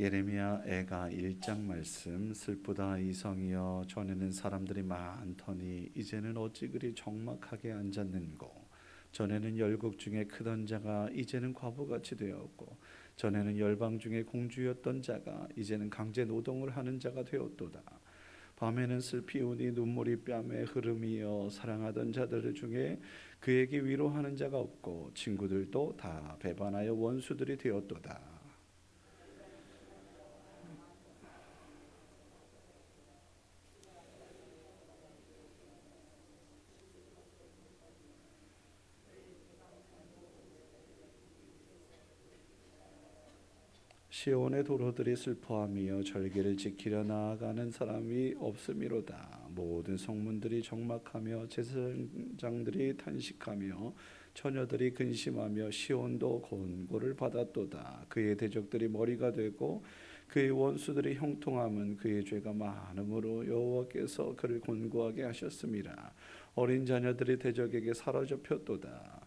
예레미야 애가 1장 말씀 슬프다 이성이여 전에는 사람들이 많더니 이제는 어찌 그리 적막하게 앉았는고? 전에는 열국 중에 크던 자가 이제는 과부같이 되었고 전에는 열방 중에 공주였던 자가 이제는 강제 노동을 하는 자가 되었도다. 밤에는 슬피 우니 눈물이 뺨에 흐름이여 사랑하던 자들 중에 그에게 위로하는 자가 없고 친구들도 다 배반하여 원수들이 되었도다 시온의 도로들이 슬퍼하며 절기를 지키려 나아가는 사람이 없음이로다. 모든 성문들이 적막하며 제사장들이 탄식하며 처녀들이 근심하며 시온도 곤고를 받았도다. 그의 대적들이 머리가 되고 그의 원수들이 형통함은 그의 죄가 많음으로 여호와께서 그를 곤고하게 하셨습니다. 어린 자녀들이 대적에게 사로잡혔도다.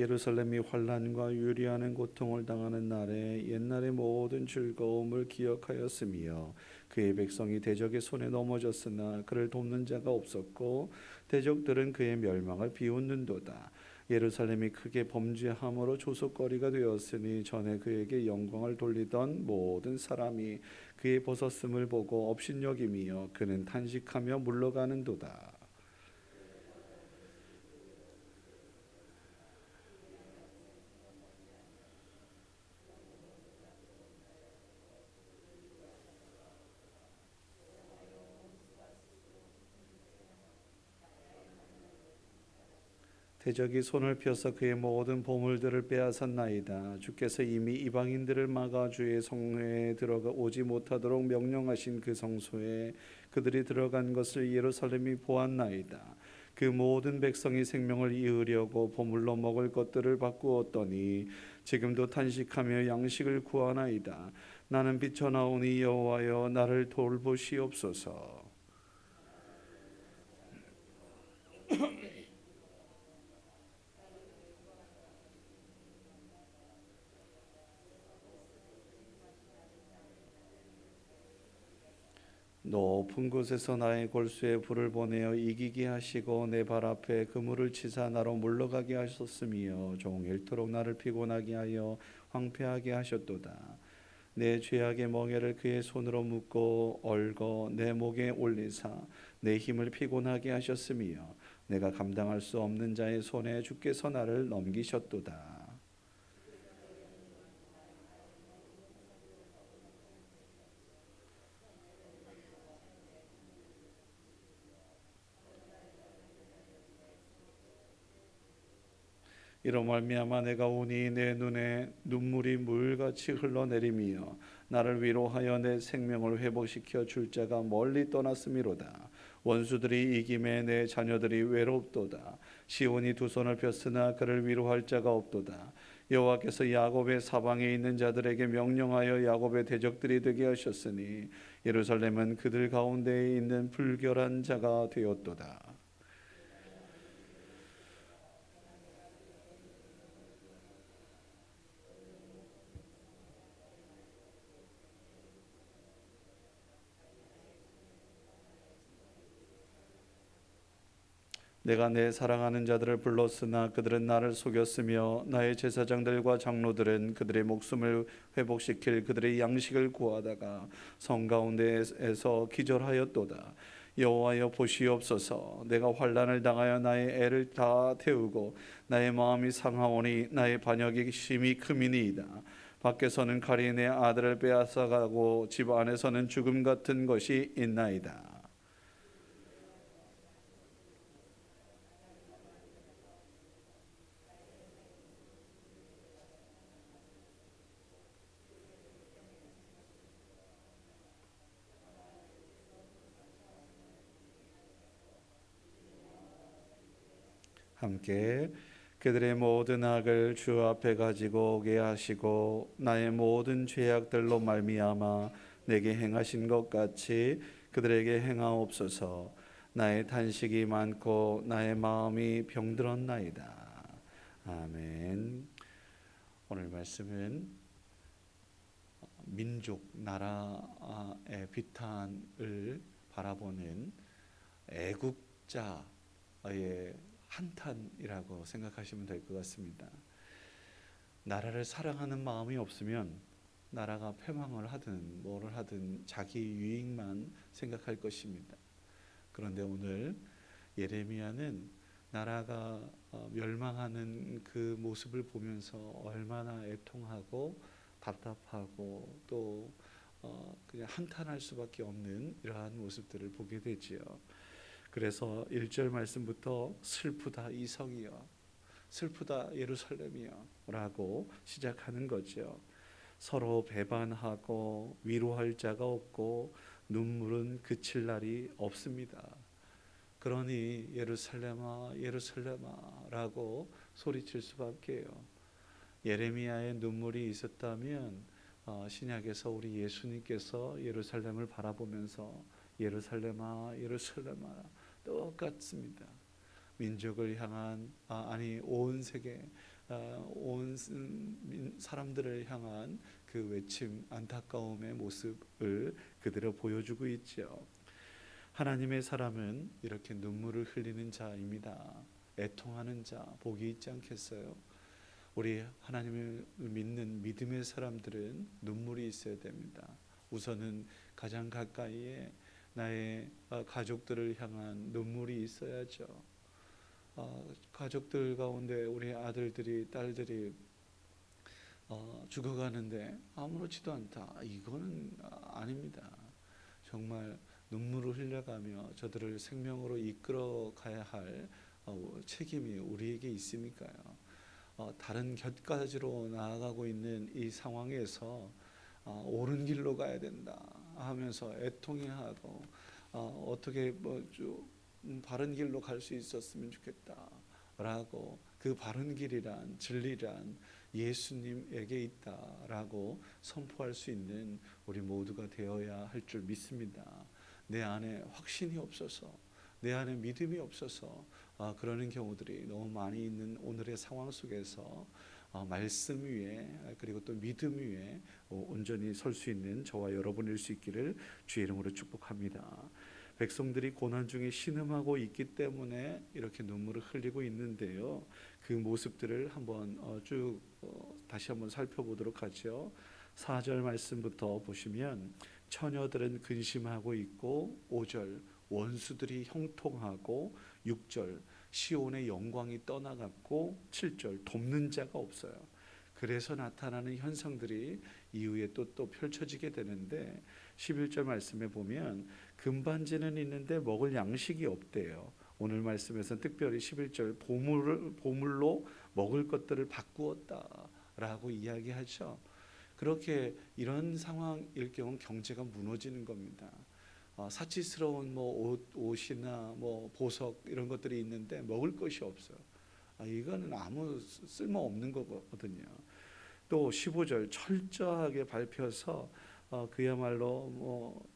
예루살렘이 환란과 유리하는 고통을 당하는 날에 옛날의 모든 즐거움을 기억하였으며 그의 백성이 대적의 손에 넘어졌으나 그를 돕는 자가 없었고 대적들은 그의 멸망을 비웃는도다. 예루살렘이 크게 범죄함으로 조속거리가 되었으니 전에 그에게 영광을 돌리던 모든 사람이 그의 벗었음을 보고 업신여김이여 그는 탄식하며 물러가는도다. 대적이 손을 펴서 그의 모든 보물들을 빼앗았나이다. 주께서 이미 이방인들을 막아 주의 성회에 들어가 오지 못하도록 명령하신 그 성소에 그들이 들어간 것을 예루살렘이 보았나이다. 그 모든 백성이 생명을 이으려고 보물로 먹을 것들을 바꾸었더니 지금도 탄식하며 양식을 구하나이다. 나는 비쳐나오니 여호와여 나를 돌보시옵소서. 높은 곳에서 나의 골수에 불을 보내어 이기게 하시고 내 발 앞에 그물을 치사 나로 물러가게 하셨으며 종일토록 나를 피곤하게 하여 황폐하게 하셨도다. 내 죄악의 멍에를 그의 손으로 묶고 얽어 내 목에 올리사 내 힘을 피곤하게 하셨으며 내가 감당할 수 없는 자의 손에 주께서 나를 넘기셨도다. 이로 말미암아 내가 오니 내 눈에 눈물이 물같이 흘러내리며 나를 위로하여 내 생명을 회복시켜 줄 자가 멀리 떠났음이로다. 원수들이 이김에 내 자녀들이 외롭도다. 시온이 두 손을 폈으나 그를 위로할 자가 없도다. 여호와께서 야곱의 사방에 있는 자들에게 명령하여 야곱의 대적들이 되게 하셨으니 예루살렘은 그들 가운데에 있는 불결한 자가 되었도다 내가 내 사랑하는 자들을 불렀으나 그들은 나를 속였으며 나의 제사장들과 장로들은 그들의 목숨을 회복시킬 그들의 양식을 구하다가 성 가운데에서 기절하였도다. 여호와여 보시옵소서 내가 환란을 당하여 나의 애를 다 태우고 나의 마음이 상하오니 나의 반역이 심히 크미니이다. 밖에서는 내 아들을 빼앗아가고 집 안에서는 죽음 같은 것이 있나이다. 함께 그들의 모든 악을 주 앞에 가지고 오게 하시고 나의 모든 죄악들로 말미암아 내게 행하신 것 같이 그들에게 행하옵소서. 나의 탄식이 많고 나의 마음이 병들었나이다. 아멘. 오늘 말씀은 민족 나라의 비탄을 바라보는 애국자의 한탄이라고 생각하시면 될 것 같습니다. 나라를 사랑하는 마음이 없으면 나라가 패망을 하든 뭐를 하든 자기 유익만 생각할 것입니다. 그런데 오늘 예레미야는 나라가 어, 멸망하는 그 모습을 보면서 얼마나 애통하고 답답하고 또 어, 그냥 한탄할 수밖에 없는 이러한 모습들을 보게 되지요. 그래서 1절 말씀부터 슬프다 이성이여 슬프다 예루살렘이여 라고 시작하는 거죠. 서로 배반하고 위로할 자가 없고 눈물은 그칠 날이 없습니다. 그러니 예루살렘아 예루살렘아라고 소리칠 수밖에요. 예레미야의 눈물이 있었다면 어, 신약에서 우리 예수님께서 예루살렘을 바라보면서 예루살렘아 예루살렘아 똑같습니다. 민족을 향한 아, 아니 온 세계 아, 온 사람들을 향한 그 외침 안타까움의 모습을 그대로 보여주고 있죠. 하나님의 사람은 이렇게 눈물을 흘리는 자입니다. 애통하는 자 복이 있지 않겠어요? 우리 하나님을 믿는 믿음의 사람들은 눈물이 있어야 됩니다. 우선은 가장 가까이에 나의 어, 가족들을 향한 눈물이 있어야죠. 어, 가족들 가운데 우리 아들들이 딸들이 어, 죽어가는데 아무렇지도 않다. 이거는 아닙니다. 정말 눈물을 흘려가며 저들을 생명으로 이끌어 가야 할 책임이 우리에게 있으니까요. 다른 곁가지로 나아가고 있는 이 상황에서 옳은 길로 가야 된다 하면서 애통해하고 어 떻게 뭐좀 음, 바른 길로 갈 수 있었으면 좋겠다라고 그 바른 길이란 진리란 예수님에게 있다라고 선포할 수 있는 우리 모두가 되어야 할 줄 믿습니다. 내 안에 확신이 없어서 내 안에 믿음이 없어서 아, 그러는 경우들이 너무 많이 있는 오늘의 상황 속에서 어, 말씀 위에 그리고 또 믿음 위에 어, 온전히 설 수 있는 저와 여러분일 수 있기를 주의 이름으로 축복합니다. 백성들이 고난 중에 신음하고 있기 때문에 이렇게 눈물을 흘리고 있는데요. 그 모습들을 한번 어, 쭉 어, 다시 한번 살펴보도록 하죠. 4절 말씀부터 보시면 처녀들은 근심하고 있고 5절 원수들이 형통하고 6절 시온의 영광이 떠나갔고 7절 돕는 자가 없어요. 그래서 나타나는 현상들이 이후에 또 또 펼쳐지게 되는데 11절 말씀에 보면 금반지는 있는데 먹을 양식이 없대요. 오늘 말씀에서 특별히 11절 보물을 보물로 먹을 것들을 바꾸었다라고 이야기하죠. 그렇게 이런 상황일 경우 경제가 무너지는 겁니다. 어, 사치스러운 뭐 옷, 옷이나 뭐 보석 이런 것들이 있는데 먹을 것이 없어요. 아, 이거는 아무 쓸모 없는 거거든요. 또 15절 철저하게 밟혀서 어, 그야말로 뭐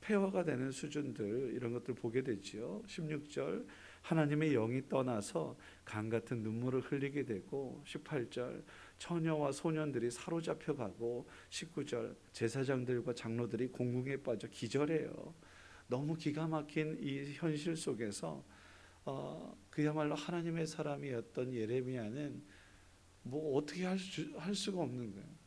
폐허가 되는 수준들 이런 것들 보게 되지요. 16절 하나님의 영이 떠나서 강 같은 눈물을 흘리게 되고 18절 처녀와 소년들이 사로잡혀 가고 19절 제사장들과 장로들이 공궁에 빠져 기절해요. 너무 기가 막힌 이 현실 속에서 어, 그야말로 하나님의 사람이었던 예레미야는 뭐 어떻게 할, 수, 할 수가 없는 거예요.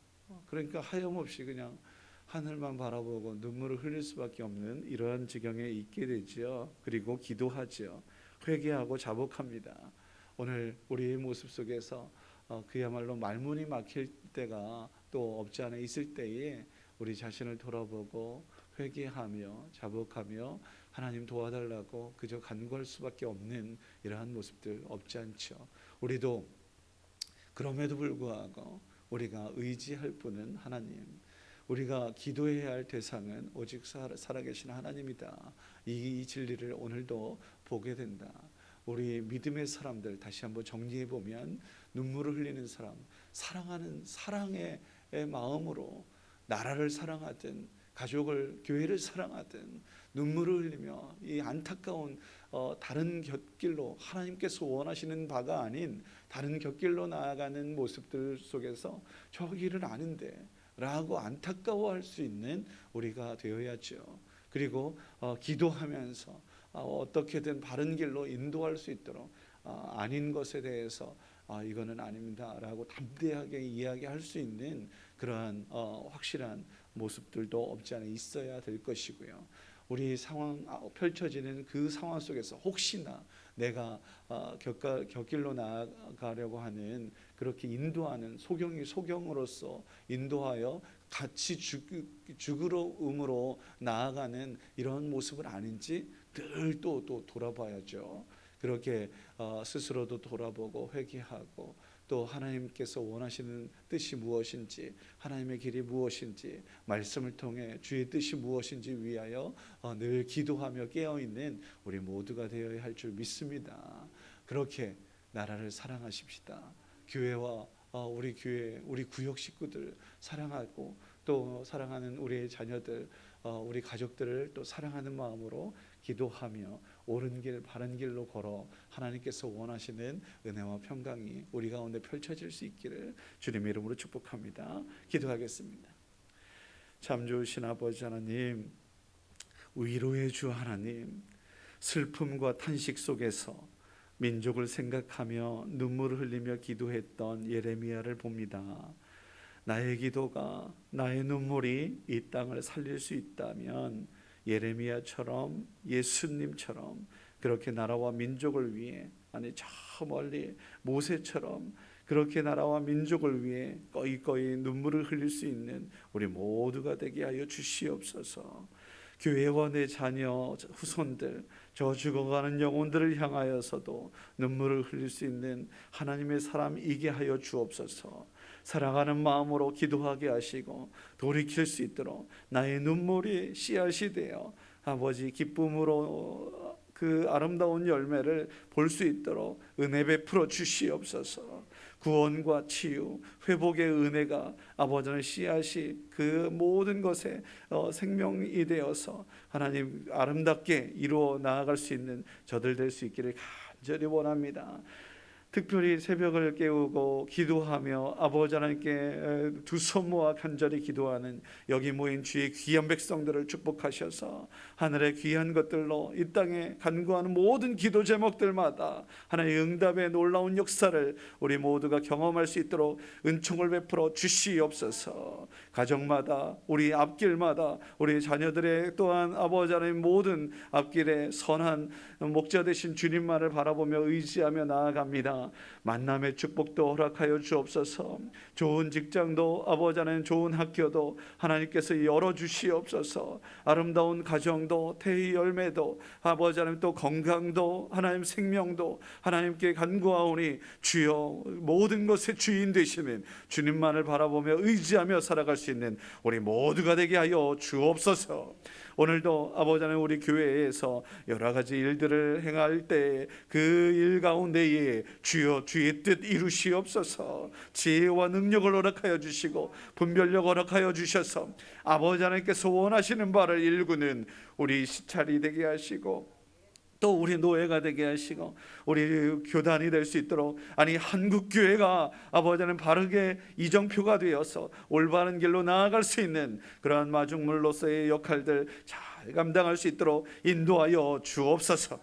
그러니까 하염없이 그냥 하늘만 바라보고 눈물을 흘릴 수밖에 없는 이러한 지경에 있게 되지요. 그리고 기도하지요. 회개하고 자복합니다. 오늘 우리의 모습 속에서 어, 그야말로 말문이 막힐 때가 또 없지 않아 있을 때에 우리 자신을 돌아보고 회개하며 자복하며 하나님 도와달라고 그저 간구할 수밖에 없는 이러한 모습들 없지 않죠. 우리도 그럼에도 불구하고 우리가 의지할 분은 하나님, 우리가 기도해야 할 대상은 오직 살아계신 하나님이다. 이 진리를 오늘도 보게 된다. 우리 믿음의 사람들 다시 한번 정리해 보면 눈물을 흘리는 사람, 사랑하는 사랑의 마음으로 나라를 사랑하든 가족을 교회를 사랑하든 눈물을 흘리며 이 안타까운 어, 다른 곁길로 하나님께서 원하시는 바가 아닌 다른 곁길로 나아가는 모습들 속에서 저 길은 아는데 라고 안타까워할 수 있는 우리가 되어야죠. 그리고 어, 기도하면서 어, 어떻게든 바른 길로 인도할 수 있도록 어, 아닌 것에 대해서 아, 이거는 아닙니다라고 담대하게 이야기할 수 있는 그러한 어, 확실한 모습들도 없지 않아 있어야 될 것이고요. 우리 상황 아, 펼쳐지는 그 상황 속에서 혹시나 내가 어, 곁가, 곁길로 나아가려고 하는 그렇게 인도하는 소경이 소경으로서 인도하여 같이 죽, 죽으로음으로 나아가는 이런 모습은 아닌지 늘 또 또 돌아봐야죠. 그렇게 어, 스스로도 돌아보고 회개하고 또 하나님께서 원하시는 뜻이 무엇인지 하나님의 길이 무엇인지 말씀을 통해 주의 뜻이 무엇인지 위하여 어, 늘 기도하며 깨어 있는 우리 모두가 되어야 할 줄 믿습니다. 그렇게 나라를 사랑하십시다. 교회와 어, 우리 교회 우리 구역 식구들 사랑하고 또 사랑하는 우리의 자녀들 어, 우리 가족들을 또 사랑하는 마음으로 기도하며 옳은 길 바른 길로 걸어 하나님께서 원하시는 은혜와 평강이 우리 가운데 펼쳐질 수 있기를 주님의 이름으로 축복합니다. 기도하겠습니다. 참 좋으신 아버지 하나님 위로의 주 하나님 슬픔과 탄식 속에서 민족을 생각하며 눈물을 흘리며 기도했던 예레미야를 봅니다. 나의 기도가 나의 눈물이 이 땅을 살릴 수 있다면 예레미야처럼 예수님처럼 그렇게 나라와 민족을 위해 아니 저 멀리 모세처럼 그렇게 나라와 민족을 위해 꺼이꺼이 눈물을 흘릴 수 있는 우리 모두가 되게 하여 주시옵소서. 교회와 내 자녀 후손들 저 죽어가는 영혼들을 향하여서도 눈물을 흘릴 수 있는 하나님의 사람이게 하여 주옵소서. 사랑하는 마음으로 기도하게 하시고 돌이킬 수 있도록 나의 눈물이 씨앗이 되어 아버지 기쁨으로 그 아름다운 열매를 볼 수 있도록 은혜 베풀어 주시옵소서. 구원과 치유, 회복의 은혜가 아버지는 씨앗이 그 모든 것에 어, 생명이 되어서 하나님 아름답게 이루어 나아갈 수 있는 저들 될 수 있기를 간절히 원합니다. 특별히 새벽을 깨우고 기도하며 아버지 하나님께 두 손 모아 간절히 기도하는 여기 모인 주의 귀한 백성들을 축복하셔서 하늘의 귀한 것들로 이 땅에 간구하는 모든 기도 제목들마다 하나님의 응답의 놀라운 역사를 우리 모두가 경험할 수 있도록 은총을 베풀어 주시옵소서. 가정마다 우리 앞길마다 우리 자녀들의 또한 아버지 하나님 모든 앞길에 선한 목자 되신 주님만을 바라보며 의지하며 나아갑니다 만남의 축복도 허락하여 주옵소서. 좋은 직장도 아버지 하나님 좋은 학교도 하나님께서 열어 주시옵소서. 아름다운 가정도 태희 열매도 아버지 하나님 또 건강도 하나님 생명도 하나님께 간구하오니 주여 모든 것의 주인 되시는 주님만을 바라보며 의지하며 살아갈 수 있는 우리 모두가 되게 하여 주옵소서. 오늘도 아버지 하나님 우리 교회에서 여러 가지 일들을 행할 때 그 일 가운데에 주여 주의 뜻 이루시옵소서. 지혜와 능력을 허락하여 주시고 분별력 허락하여 주셔서 아버지 하나님께서 원하시는 바를 일구는 우리 시찰이 되게 하시고 또 우리 노예가 되게 하시고 우리 교단이 될 수 있도록 아니 한국 교회가 아버지는 바르게 이정표가 되어서 올바른 길로 나아갈 수 있는 그러한 마중물로서의 역할들 잘 감당할 수 있도록 인도하여 주옵소서.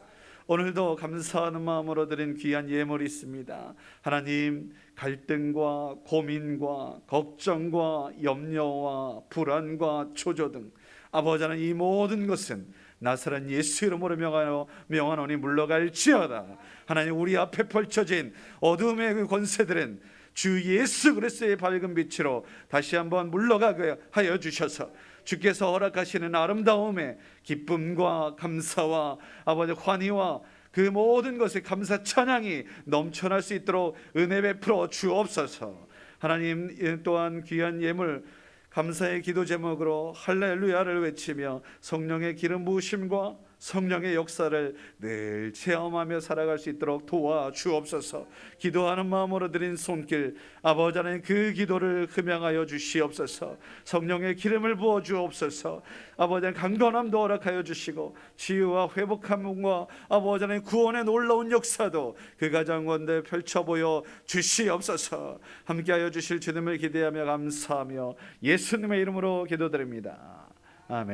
오늘도 감사하는 마음으로 드린 귀한 예물이 있습니다. 하나님 갈등과 고민과 걱정과 염려와 불안과 초조 등 아버지 하나님 이 모든 것은 나사렛 예수 이름으로 명하노 명하노니 물러갈지어다. 하나님 우리 앞에 펼쳐진 어둠의 그 권세들은 주 예수 그리스도의 밝은 빛으로 다시 한번 물러가게 하여 주셔서 주께서 허락하시는 아름다움에 기쁨과 감사와 아버지 환희와 그 모든 것에 감사 찬양이 넘쳐날 수 있도록 은혜 베풀어 주옵소서. 하나님 또한 귀한 예물 감사의 기도 제목으로 할렐루야를 외치며 성령의 기름 부으심과 성령의 역사를 늘 체험하며 살아갈 수 있도록 도와주옵소서. 기도하는 마음으로 드린 손길 아버지 하나님 그 기도를 흠양하여 주시옵소서. 성령의 기름을 부어 주옵소서. 아버지 하나님 강건함도 허락하여 주시고 치유와 회복함과 아버지 하나님 구원의 놀라운 역사도 그 가정 가운데 펼쳐 보여 주시옵소서. 함께하여 주실 주님을 기대하며 감사하며 예수님의 이름으로 기도드립니다. 아멘.